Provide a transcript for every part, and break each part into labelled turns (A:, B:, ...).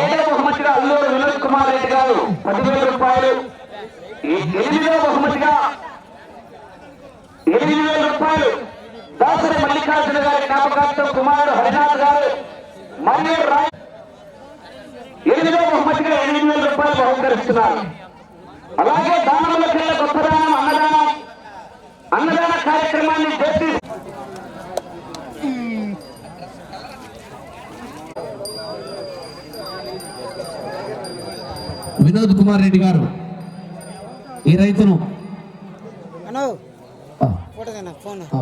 A: ఏడవ బహుమతిగా అల్లూరు వినోద్ కుమార్ రెడ్డి గారు పదివేల రూపాయలు. ఈ బహుమతిగా ఎనిమిది వేల రూపాయలు. దాసరి మల్లికార్జున గారి జ్ఞాపకార్థం కుమారుడు హరినాథ్ గారు మరియు రాయ్ ఎనిమిదవ బహుమతిగా ఎనిమిది వేల రూపాయలు బహుకరిస్తున్నారు. అలాగే దానములకెళ్ళ గొప్పదానం అన్నదానం అన్నదాన కార్యక్రమాన్ని జస్టిస్
B: వినోద్ కుమార్ రెడ్డి గారు. ఈ రైతును.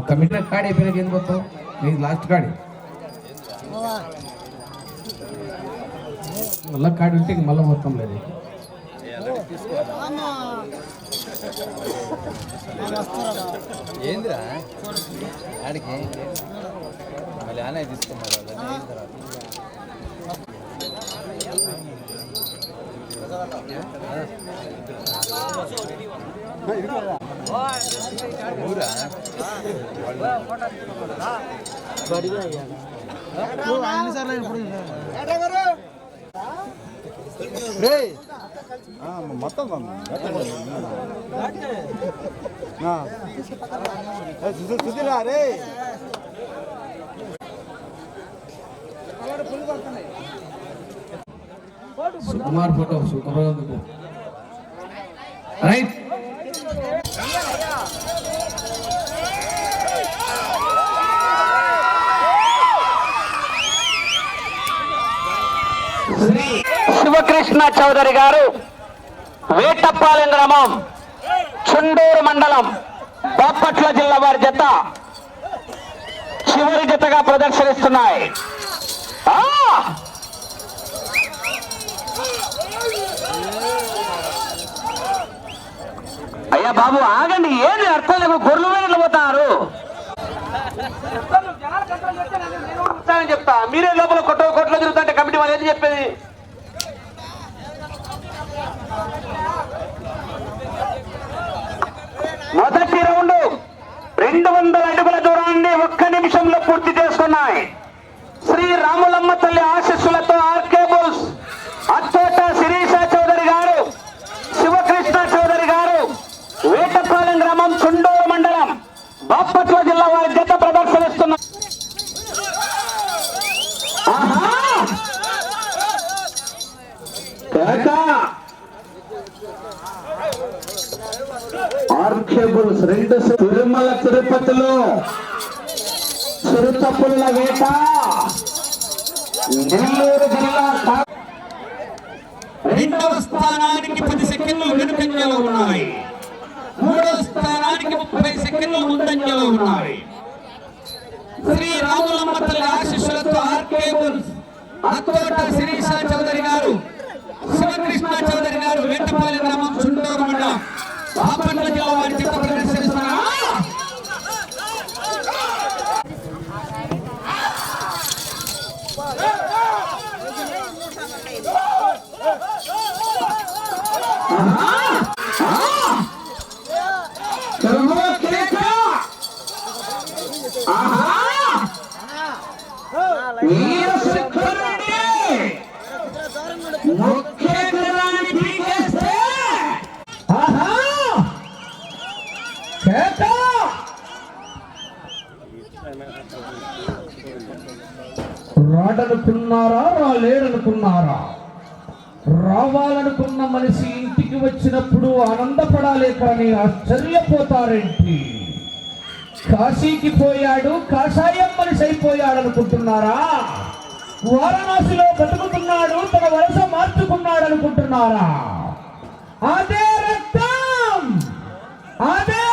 B: కమిటీ అయిపోయినాక లాస్ట్ కార్డు. మళ్ళా కార్డు ఉంటే ఇంక మళ్ళీ మొత్తం లేదు.
C: ఏందిరా? ఆడికి. మళ్ళీ ఆనే తీసుకున్నారు?
D: మొత్తం సుధీరా రే
B: సుకుమార్ ఫోటో సుకుమార్ రైట్.
A: శివకృష్ణ చౌదరి గారు వేటప్పాలెం గ్రామం చుండూరు మండలం బాపట్ల జిల్లా వారి జత చివరి జతగా ప్రదర్శనిస్తున్నాయి. అయ్యా బాబు ఆగండి. ఏంది? అర్థం లేవు గొర్రెలు వేలు పోతారు. చెప్తా. మీరే లోపల కొట్ట కొట్లో తిరుగుతుంటే కమిటీ వాళ్ళు ఏం చెప్పేది? మొదటి రౌండ్ రెండు వందల అడుగుల దూరాన్ని ఒక్క నిమిషంలో పూర్తి చేసుకున్నాయి. శ్రీ రాములమ్మ తల్లి ఆశీస్సులతో ఆర్కేబుల్స్ అత్తోట శిరీష చౌదరి గారు శివకృష్ణ చౌదరి గారు వేటపాలెం గ్రామం చుండూరు మండలం బాపట్ల జిల్లా వారి జత ప్రదర్శనిస్తున్న ఆర్కేబుల్స్ రెండు తిరుమల తిరుపతిలో చిరుతపుల్ల వేట. నెల్లూరు జిల్లా
B: రెండవ స్థానానికి పది సెకండ్లు వెనుకంజలో ఉన్నాయి మూడవ స్థానానికి ముప్పై ముందంజలో ఉన్నాయి. శ్రీ రాములమ్మ తల్లి ఆశీస్సులతో ఆర్కేబుల్స్ అత్తోట శిరీష చౌదరి గారు శివకృష్ణ చౌదరి గారు వేటపాలెం గ్రామం చుండూరు మండలం బాపట్ల జిల్లా వారి చేత రాలేడనుకున్నారా రావాలనుకున్న మనిషి ఇంటికి వచ్చినప్పుడు ఆనందపడాలే కానీ ఆశ్చర్యపోతారేంటి? కాశీకి పోయాడు కాషాయం మనిషి అయిపోయాడు అనుకుంటున్నారా వారణాసిలో బతుకుతున్నాడు తన వలస మార్చుకున్నాడు అనుకుంటున్నారా అదే రక్తం! అదే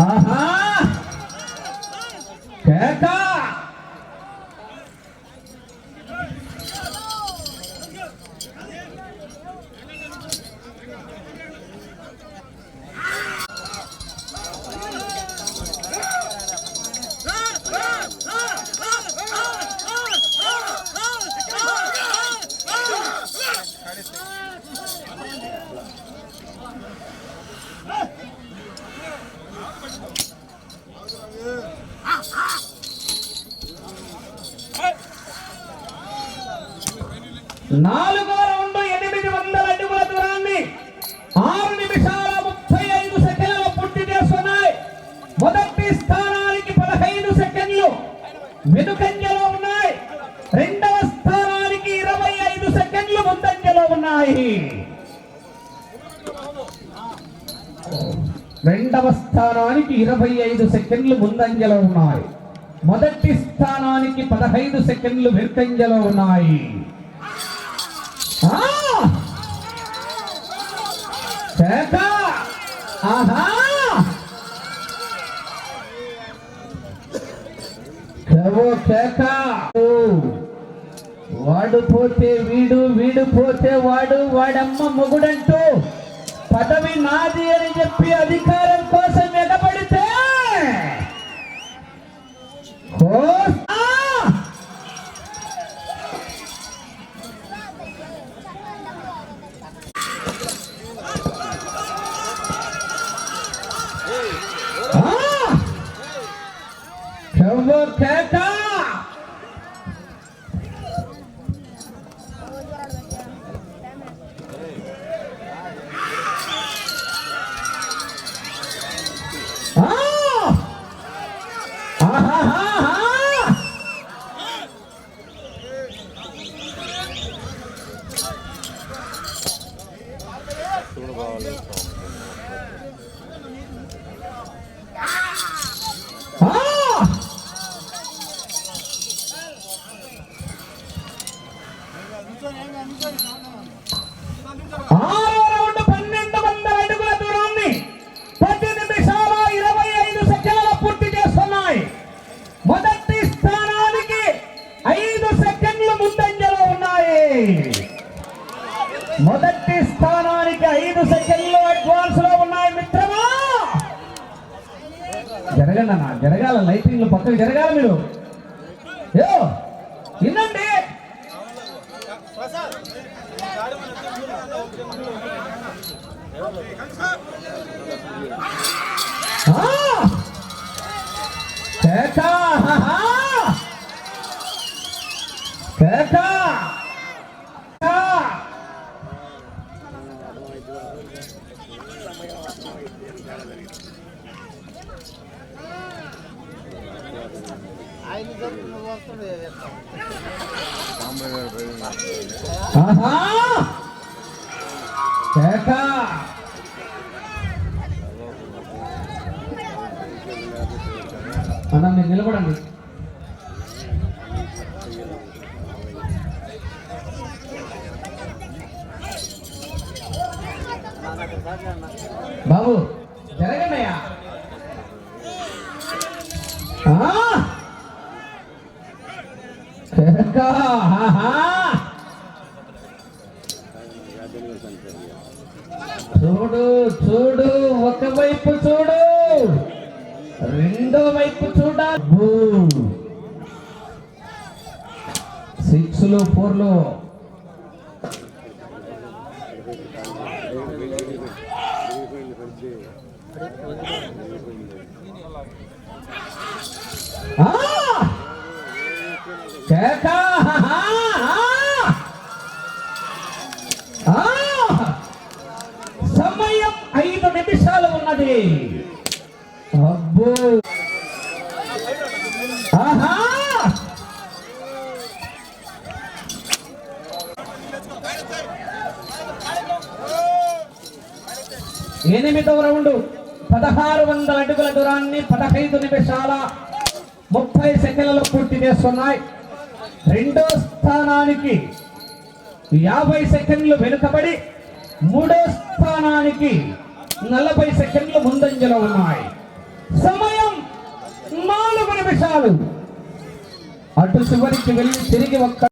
B: ఆహా! కేక! నాలుగో రౌండ్ ఎనిమిది వందల అడుగుల దూరాన్ని ఆరు నిమిషాల ముప్పై ఐదు సెకండ్లు పూర్తి చేస్తున్నాయి. మొదటి స్థానానికి పదహైదు సెకండ్లు వెనుకంజలో ఉన్నాయి. రెండవ స్థానానికి ఇరవై ఐదు సెకండ్లు ముందంజలో ఉన్నాయి. రెండవ స్థానానికి ఇరవై ఐదు సెకండ్లు ముందంజలో ఉన్నాయి. మొదటి స్థానానికి పదహైదు సెకండ్లు వెనుకంజలో ఉన్నాయి. ఆ! ఆహా! కేవో వాడు పోతే వీడు వీడు పోతే వాడు వాడమ్మ మొగుడంటూ పదవి నాది అని చెప్పి అధికారం కోసం ఎగబడితే జరగండి అన్న జరగాల లైటింగ్లు పక్కకు జరగాల మీరు. ఏ వినండి. చేతా అన్న మీరు నిలబడండి. బాబు జరగండి అయ్యా. సిక్స్లో ఫోర్లో ఆ! కేక! ఆహా! ఆ! సమయం ఐదు నిమిషాలు ఉన్నది అబ్బో ఆహా ఎనిమిదవ రౌండ్. పదహారు వందల అడుగుల దూరాన్ని పదహైదు నిమిషాల ముప్పై సెకండ్లలో పూర్తి చేస్తున్నాయి. రెండో స్థానానికి యాభై సెకండ్లు వెనుకబడి మూడో స్థానానికి నలభై సెకండ్లు ముందంజలో ఉన్నాయి. సమయం నాలుగు నిమిషాలు. అటు చివరికి వెళ్ళి తిరిగి ఒక్క